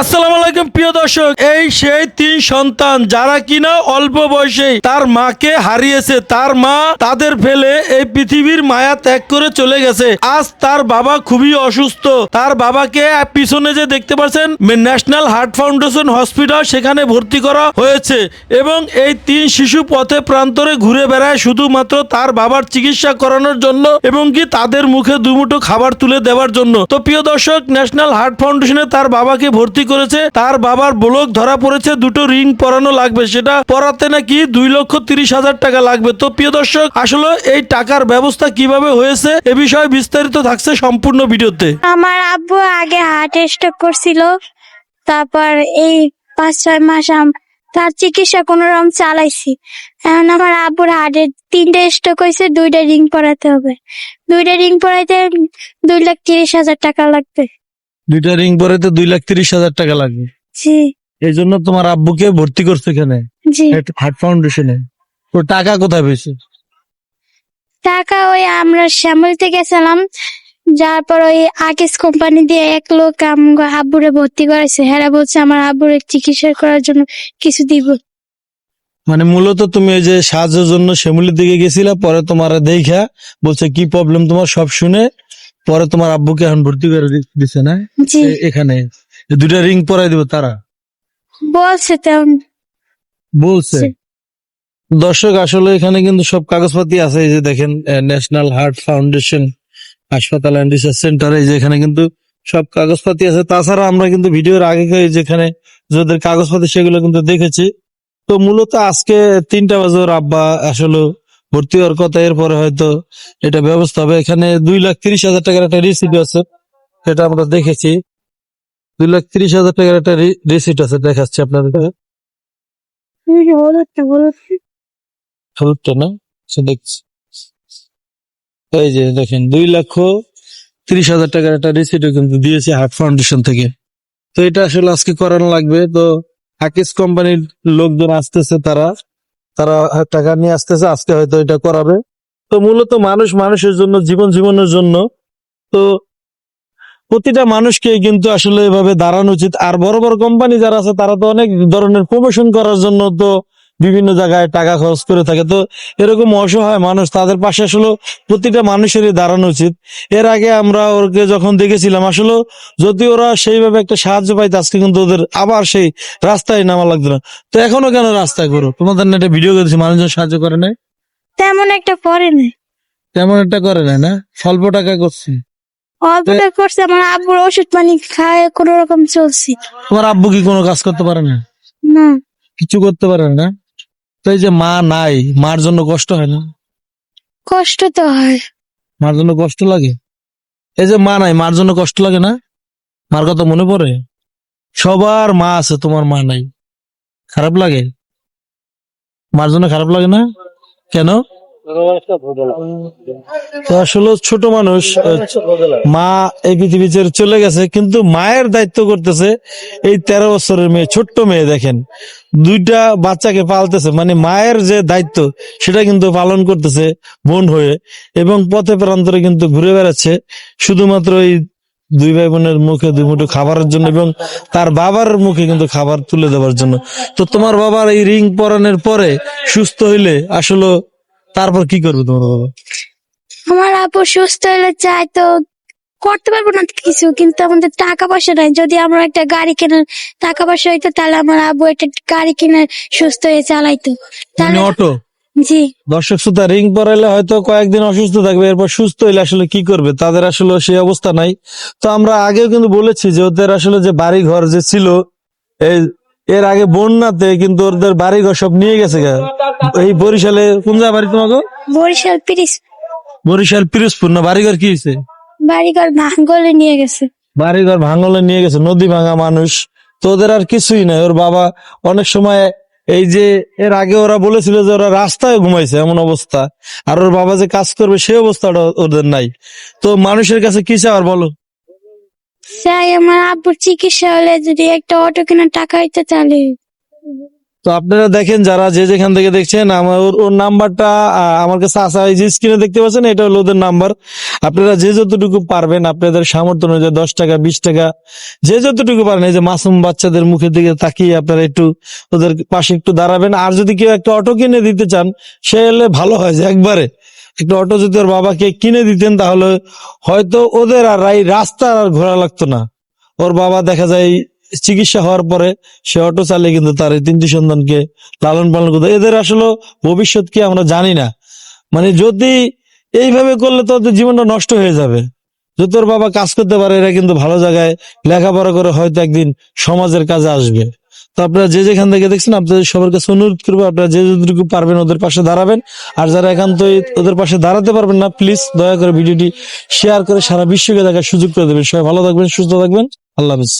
আসসালামু আলাইকুম, প্রিয় দর্শক। এই সেই তিন সন্তান, যারা কিনা অল্প বয়সেই তার মাকে হারিয়েছে, তার মা তাদের ফেলে এই পৃথিবীর মায়া ত্যাগ করে চলে গেছে। আজ তার বাবা খুবই অসুস্থ। তার বাবাকে পিছনে যে দেখতে পাচ্ছেন, ন্যাশনাল হার্ট ফাউন্ডেশন হসপিটাল সেখানে ভর্তি করা হয়েছে এবং এই তিন শিশু পথে প্রান্তরে ঘুরে বেড়ায় শুধুমাত্র তার বাবার চিকিৎসা করানোর জন্য এবং কি তাদের মুখে দুমুঠো খাবার তুলে দেওয়ার জন্য। তো প্রিয় দর্শক, ন্যাশনাল হার্ট ফাউন্ডেশনে তার বাবাকে ভর্তি করেছে, তার বাবার ব্লক ধরা পড়েছে, দুটো রিং পরানো লাগবে, সেটা পরাতে নাকি দুই লক্ষ তিরিশ হাজার টাকা লাগবে। তো প্রিয় দর্শক, আসলে এই টাকার ব্যবস্থা কীভাবে হয়েছে, এ বিষয়ে বিস্তারিত থাকছে সম্পূর্ণ ভিডিওতে। আমার আব্বু আগে হার্ট স্ট্রোক করছিল, তারপর এই পাঁচ, ছয় মাস তার চিকিৎসা কোন রকম চালাইছি। এখন আমার আব্বুর হার্টের তিনটে স্ট্রোক হয়েছে, দুইটা রিং পরাতে হবে। দুইটা রিং পরাইতে দুই লাখ তিরিশ হাজার টাকা লাগবে। দুইটা রিং পরাতে দুই লাখ তিরিশ হাজার টাকা লাগে। জি। এই জন্য তোমার আব্বুকে ভর্তি করছে এখানে? জি। হার্ট ফাউন্ডেশনে তো টাকা কোথায় পেয়েছে? টাকা ওই আমরা শ্যামলিতে গেছিলাম যার পর ওই আকিস কোম্পানি দিয়ে এক লোক আমগো আব্বুরে ভর্তি করেছে হেরা বলছে আমার আব্বুরে চিকিৎসা করার জন্য কিছু দিব। মানে মূলত তুমি এই যে সাহায্যের জন্য শ্যামলির দিকে গেছিলা পরে তোমার দেখা বলছে কি প্রবলেম তোমার? সব শুনে পরে তোমার আব্বুকে এখন ভর্তি করে দিছে না? জি। এখানে। দুটা রিং পরাই দিব তারা? বলছে তেমন। বলছে? দর্শক আসলে এখানে কিন্তু সব কাগজপাতি আছে এই যে দেখেন ন্যাশনাল হার্ট ফাউন্ডেশন হাসপাতাল অ্যান্ড রিসার্চ সেন্টার এই যে এখানে কিন্তু সব কাগজপাতি আছে। তাছাড়া আমরা কিন্তু ভিডিওর আগে যেখানে যাদের কাগজপাতি সেগুলো কিন্তু দেখেছি। তো মূলত আজকে তিনটা বাজে আব্বা আসলে ভর্তি হওয়ার কথা এরপরে হয়তো এটা ব্যবস্থা হবে। এখানে দুই লাখ তিরিশ হাজার টাকার একটা রিসিট আছে সেটা আমরা দেখেছি। দুই লাখ তিরিশ হাজার টাকার একটা রিসিট আছে দেখাচ্ছি আপনাদের হলুদটা না? সে দেখছি। এই যে দেখেন দুই লক্ষ তিরিশ হাজার টাকার একটা রিসিটও কিন্তু দিয়েছে হার্ট ফাউন্ডেশন থেকে। তো এটা আসলে আজকে করানো লাগবে। তো হাকিস কোম্পানির লোকজন আসতেছে তারা। তারা টাকা নিয়ে আসতেছে, আজকে হয়তো এটা করাবে। তো মূলত মানুষ মানুষের জন্য, জীবন জীবনের জন্য। তো প্রতিটা মানুষকে কিন্তু আসলে এভাবে দাঁড়ানো উচিত। আর বড় বড় কোম্পানি যারা আছে, তারা তো অনেক ধরনের প্রমোশন করার জন্য তো বিভিন্ন জায়গায় টাকা খরচ করে থাকে। তো এরকম অসহায় মানুষ তাদের পাশে আসলে প্রতিটা মানুষেরই দাঁড়ানো উচিত। এর আগে আমরা ওকে যখন দেখেছিলাম আসলে যদি ওরা সেইভাবে একটা সাহায্য পাইতো আজকে কিন্তু ওদের আবার সেই রাস্তায় নামা লাগতো না। তো এখনও কেন রাস্তায় করো? তোমাদের না একটা ভিডিও করেছি মানুষজন সাহায্য করে নাই? তেমন একটা করে নাই। তেমন একটা করে নাই না? স্বল্প টাকা করছি। অল্পটা করছে আমার আব্বুর ওষুধ পানি খায় কোন রকম চলছি। তোমার আব্বু কি কোনো কাজ করতে পারে না? না। কিছু করতে পারে না? তো এই যে মা নাই মার জন্য কষ্ট হয় না? কষ্ট তো হয়। মার জন্য কষ্ট লাগে? এই যে মা নাই মার জন্য কষ্ট লাগে না? মার কথা মনে পড়ে? সবার মা আছে তোমার মা নাই। খারাপ লাগে? মার জন্য খারাপ লাগে না? কেন? আসলে ছোট মানুষ মা এই পৃথিবী ছেড়ে চলে গেছে, কিন্তু মায়ের দায়িত্ব করতেছে এই তেরো বছরের মেয়ে, ছোট্ট মেয়ে, দেখেন। দুইটা বাচ্চাকে পালতেছে মানে মায়ের যে দায়িত্ব, সেটা কিন্তু পালন করতেছে বোন হয়ে, এবং পথে প্রান্তরে কিন্তু ঘুরে বেড়াচ্ছে, শুধুমাত্র এই দুই ভাই বোনের মুখে দুই মুঠো খাবারের জন্য এবং তার বাবার মুখে কিন্তু খাবার তুলে দেওয়ার জন্য। তো তোমার বাবার এই রিং পরানোর পরে সুস্থ হইলে আসলে তারপর কি করবে তোমার বাবা? আমার আব্বু সুস্থ হলে চাই তো করতে পারব না কিছু কিন্তু আমাদের টাকা পয়সা নাই। যদি আমরা একটা গাড়ি কেনার টাকা পয়সা হইতো তাহলে আমার আবু একটা গাড়ি কিনে সুস্থ হয়ে চালাইতো। মানে তাহলে অটো? জি। দর্শক শ্রোতা রিং পরাইলে হয়তো কয়েকদিন অসুস্থ থাকবে এরপর সুস্থ হইলে আসলে কি করবে? তাদের আসলে সেই অবস্থা নাই। তো আমরা আগেও কিন্তু বলেছি যে ওদের আসলে যে বাড়ি ঘর যে ছিল এই এর আগে বন্যাতে কিন্তু ওদের বাড়ি ঘর সব নিয়ে গেছে গা। এই বরিশালে কোন জায়গা বাড়ি তোমাকে বরিশাল পিরিস। বরিশাল পিরোজপুর না বাড়িঘর কি হয়েছে বাড়িঘর ভাঙ্গলে নিয়ে গেছে। বাড়িঘর ভাঙলে নিয়ে গেছে নদী ভাঙা মানুষ। তো ওদের আর কিছুই নাই ওর বাবা অনেক সময় এই যে এর আগে ওরা বলেছিল যে ওরা রাস্তায় ঘুমাইছে এমন অবস্থা। আর ওর বাবা যে কাজ করবে সেই অবস্থাটা ওদের নাই। তো মানুষের কাছে কি চাওয়ার বলো? চাই আমার আব্বুর চিকিৎসা হলে যদি একটা অটো কেনার টাকা হইতো তাহলে। তো আপনারা দেখেন যারা যে যেখান থেকে দেখছেন, আমার ওর নাম্বারটা আমার কাছে আসা যে স্ক্রিনে দেখতে পাচ্ছেন, এটা হলো ওদের নাম্বার। আপনারা যে যতটুকু পারবেন, আপনাদের সামর্থ্য অনুযায়ী দশ টাকা, বিশ টাকা, যে যতটুকু পারেন, এই যে মাসুম বাচ্চাদের মুখের দিকে তাকিয়ে আপনারা একটু ওদের পাশে একটু দাঁড়াবেন। আর যদি কেউ একটা অটো কিনে দিতে চান, সে হলে ভালো হয় যে একবারে। একটা অটো যদি ওর বাবাকে কিনে দিতেন তাহলে হয়তো ওদের আর রাস্তা আর ঘোরা লাগতো না। ওর বাবা দেখা যায় চিকিৎসা হওয়ার পরে সে অটো চালিয়ে কিন্তু তার এই তিনটি সন্তানকে লালন পালন করতে। এদের আসলে ভবিষ্যৎ কি আমরা জানি না। মানে যদি এইভাবে করলে তো ওদের জীবনটা নষ্ট হয়ে যাবে। যদি ওর বাবা কাজ করতে পারে, এরা কিন্তু ভালো জায়গায় লেখাপড়া করে হয়তো একদিন সমাজের কাজে আসবে। তো আপনারা যে যেখান থেকে দেখছেন, আপনাদের সবার কাছে অনুরোধ করব, আপনারা যে যতটুকু পারবেন ওদের পাশে দাঁড়াবেন। আর যারা একান্তই ওদের পাশে দাঁড়াতে পারবেন না প্লিজ দয়া করে ভিডিওটি শেয়ার করে সারা বিশ্বকে দেখার সুযোগ করে দেবেন। সবাই ভালো থাকবেন, সুস্থ থাকবেন। আল্লাহ হাফিজ।